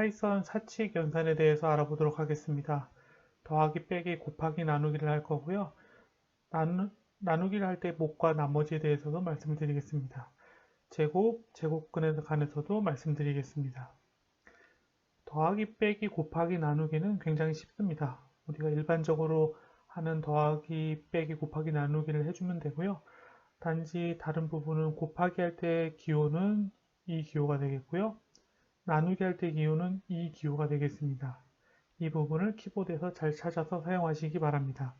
파이썬 사칙 연산에 대해서 알아보도록 하겠습니다. 더하기, 빼기, 곱하기, 나누기를 할 거고요. 나누, 나누기를 할 때 목과 나머지에 대해서도 말씀을 드리겠습니다. 제곱, 제곱근에 관해서도 말씀드리겠습니다. 더하기, 빼기, 곱하기, 나누기는 굉장히 쉽습니다. 우리가 일반적으로 하는 더하기, 빼기, 곱하기, 나누기를 해주면 되고요. 단지 다른 부분은 곱하기 할 때 기호는 이 기호가 되겠고요. 나누기 할 때 기호는 이 기호가 되겠습니다. 이 부분을 키보드에서 잘 찾아서 사용하시기 바랍니다.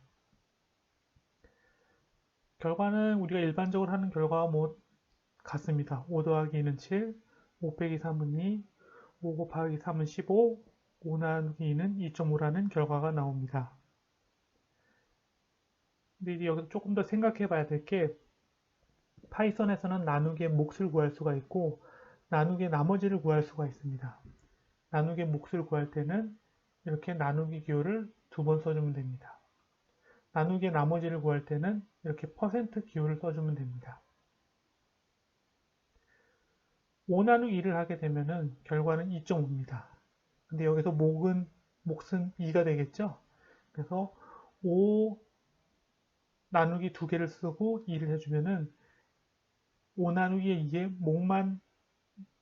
결과는 우리가 일반적으로 하는 결과와 뭐 같습니다. 5 더하기 2는 7, 5 빼기 3은 2, 5 곱하기 3은 15, 5 나누기 2는 2.5라는 결과가 나옵니다. 근데 여기서 조금 더 생각해 봐야 될 게 파이썬에서는 나누기의 몫을 구할 수가 있고 나누기의 나머지를 구할 수가 있습니다. 나누기의 몫을 구할 때는 이렇게 나누기 기호를 두 번 써주면 됩니다. 나누기의 나머지를 구할 때는 이렇게 퍼센트 기호를 써주면 됩니다. 5 나누기 2를 하게 되면 결과는 2.5입니다. 근데 여기서 목은, 몫은 2가 되겠죠? 그래서 5 나누기 두 개를 쓰고 2를 해주면은 5 나누기 2의 목만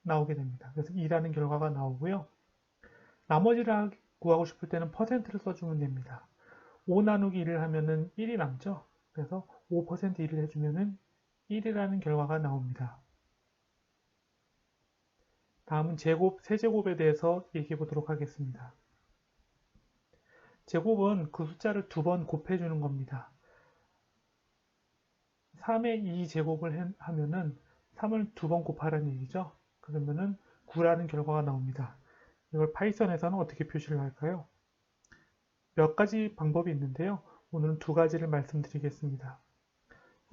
나오게 됩니다. 그래서 2라는 결과가 나오고요. 나머지를 구하고 싶을 때는 퍼센트를 써주면 됩니다. 5 나누기 1을 하면은 1이 남죠. 그래서 5% 1을 해주면은 1이라는 결과가 나옵니다. 다음은 제곱, 세제곱에 대해서 얘기해 보도록 하겠습니다. 제곱은 그 숫자를 두 번 곱해주는 겁니다. 3의 2제곱을 하면은 3을 두 번 곱하라는 얘기죠. 그러면은 9라는 결과가 나옵니다. 이걸 파이썬에서는 어떻게 표시를 할까요? 몇 가지 방법이 있는데요. 오늘은 두 가지를 말씀드리겠습니다.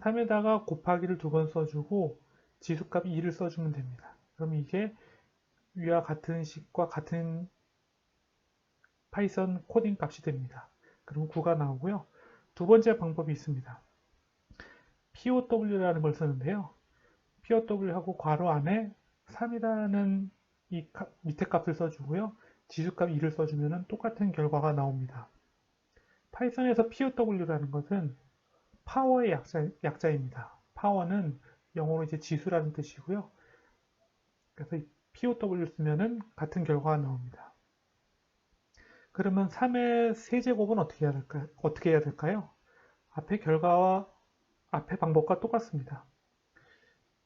3에다가 곱하기를 두 번 써주고 지수값 2를 써주면 됩니다. 그럼 이게 위와 같은 식과 같은 파이썬 코딩 값이 됩니다. 그럼 9가 나오고요. 두 번째 방법이 있습니다. POW라는 걸 쓰는데요. POW하고 괄호 안에 3이라는 이 밑에 값을 써주고요. 지수값 2를 써주면 똑같은 결과가 나옵니다. 파이썬에서 POW라는 것은 파워의 약자, 약자입니다. 파워는 영어로 이제 지수라는 뜻이고요. 그래서 POW 쓰면은 같은 결과가 나옵니다. 그러면 3의 세제곱은 어떻게 해야 될까요? 어떻게 해야 될까요? 앞에 결과와 앞에 방법과 똑같습니다.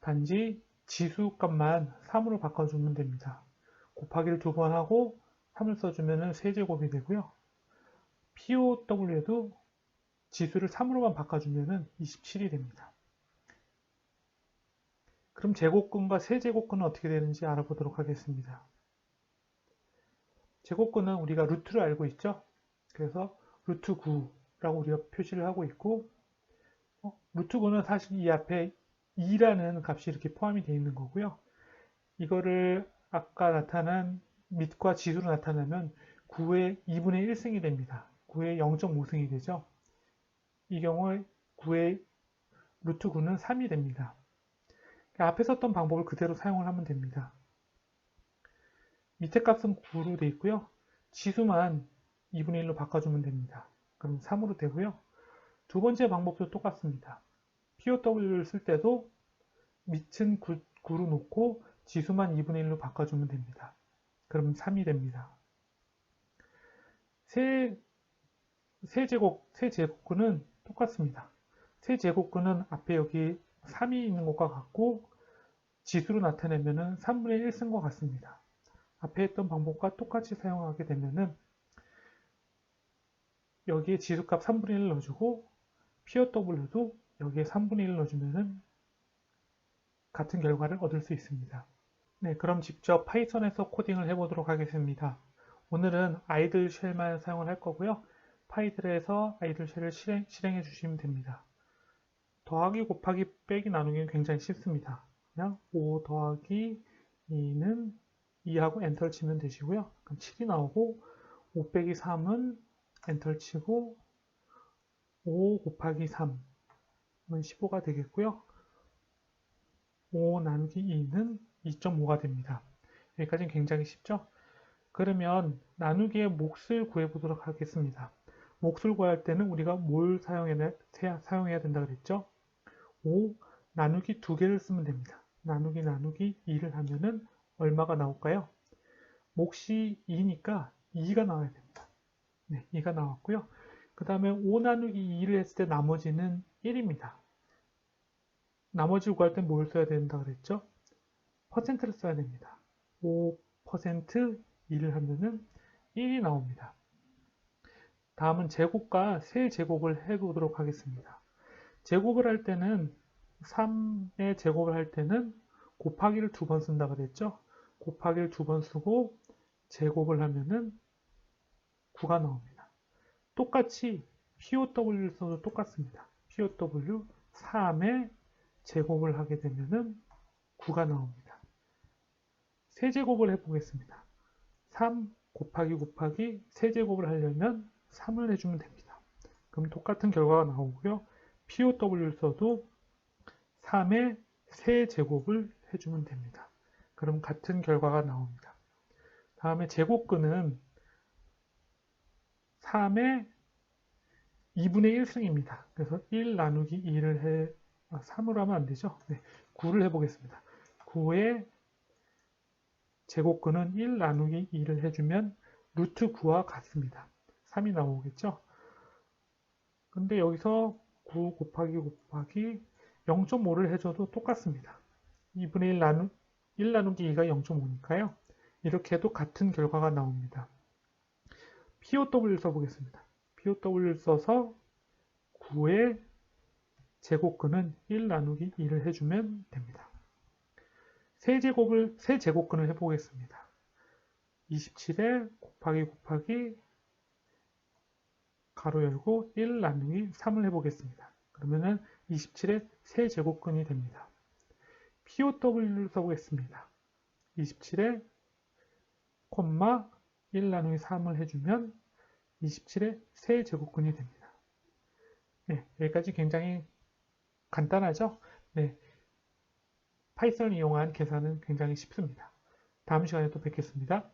단지 지수값만 3으로 바꿔주면 됩니다. 곱하기를 두 번 하고 3을 써주면 세제곱이 되고요. POW에도 지수를 3으로만 바꿔주면 27이 됩니다. 그럼 제곱근과 세제곱근은 어떻게 되는지 알아보도록 하겠습니다. 제곱근은 우리가 루트를 알고 있죠? 그래서 루트 9라고 우리가 표시를 하고 있고 어, 루트 9는 사실 이 앞에 2라는 값이 이렇게 포함이 되어 있는 거고요. 이거를 아까 나타난 밑과 지수로 나타내면 9의 2분의 1승이 됩니다. 9의 0.5승이 되죠. 이 경우에 9의 루트 9는 3이 됩니다. 앞에 썼던 방법을 그대로 사용을 하면 됩니다. 밑에 값은 9로 되어 있고요. 지수만 2분의 1로 바꿔주면 됩니다. 그럼 3으로 되고요. 두 번째 방법도 똑같습니다. POW를 쓸 때도 밑은 9, 로 놓고 지수만 2분의 1로 바꿔주면 됩니다. 그럼 3이 됩니다. 세, 세 제곱, 세 제곱근은 똑같습니다. 세 제곱근은 앞에 여기 3이 있는 것과 같고 지수로 나타내면 3분의 1 쓴 것 같습니다. 앞에 했던 방법과 똑같이 사용하게 되면 여기에 지수값 3분의 1 넣어주고 POW도 여기에 3분의 1 넣어주면 같은 결과를 얻을 수 있습니다. 네, 그럼 직접 파이썬에서 코딩을 해보도록 하겠습니다. 오늘은 아이들 쉘만 사용을 할 거고요. 파이들에서 아이들 쉘을 실행, 실행해 주시면 됩니다. 더하기 곱하기 빼기 나누기는 굉장히 쉽습니다. 그냥 5 더하기 2는 2하고 엔터를 치면 되시고요. 그럼 7이 나오고 5 빼기 3은 엔터를 치고 5 곱하기 3 은 15가 되겠고요. 5 나누기 2는 2.5가 됩니다. 여기까지는 굉장히 쉽죠? 그러면 나누기의 몫을 구해보도록 하겠습니다. 몫을 구할 때는 우리가 뭘 사용해야, 사용해야 된다 그랬죠? 5 나누기 두 개를 쓰면 됩니다. 나누기 나누기 2를 하면은 얼마가 나올까요? 몫이 2니까 2가 나와야 됩니다. 네, 2가 나왔고요. 그 다음에 5 나누기 2를 했을 때 나머지는 1입니다. 나머지를 구할 때뭘 써야 된다 그랬죠? 퍼센트를 써야 됩니다. 5% 2를 하면은 1이 나옵니다. 다음은 제곱과 세 제곱을 해보도록 하겠습니다. 제곱을 할 때는 3의 제곱을 할 때는 곱하기를 두 번 쓴다 그랬죠? 곱하기를 두 번 쓰고 제곱을 하면은 9가 나옵니다. 똑같이 POW를 써도 똑같습니다. POW 3의 제곱을 하게 되면은 9가 나옵니다. 세제곱을 해보겠습니다. 3 곱하기 곱하기 세제곱을 하려면 3을 해주면 됩니다. 그럼 똑같은 결과가 나오고요. POW를 써도 3의 세제곱을 해주면 됩니다. 그럼 같은 결과가 나옵니다. 다음에 제곱근은 3의 2분의 1승입니다. 그래서 1 나누기 2를 해, 아, 3으로 하면 안 되죠. 네, 9를 해보겠습니다. 9의 제곱근은 1 나누기 2를 해주면 루트 9와 같습니다. 3이 나오겠죠. 근데 여기서 9 곱하기 곱하기 0.5를 해줘도 똑같습니다. 2분의 1 나누, 1 나누기 2가 0.5니까요. 이렇게 해도 같은 결과가 나옵니다. POW를 써보겠습니다. POW를 써서 9의 제곱근은 1 나누기 2를 해주면 됩니다. 세제곱을, 세제곱근을 해보겠습니다. 27에 곱하기 곱하기 가로 열고 1 나누기 3을 해보겠습니다. 그러면은 27의 세제곱근이 됩니다. POW를 써보겠습니다. 27에 콤마 1 나누기 3을 해주면 27의 세제곱근이 됩니다. 네, 여기까지 굉장히 간단하죠? 네, 파이썬을 이용한 계산은 굉장히 쉽습니다. 다음 시간에 또 뵙겠습니다.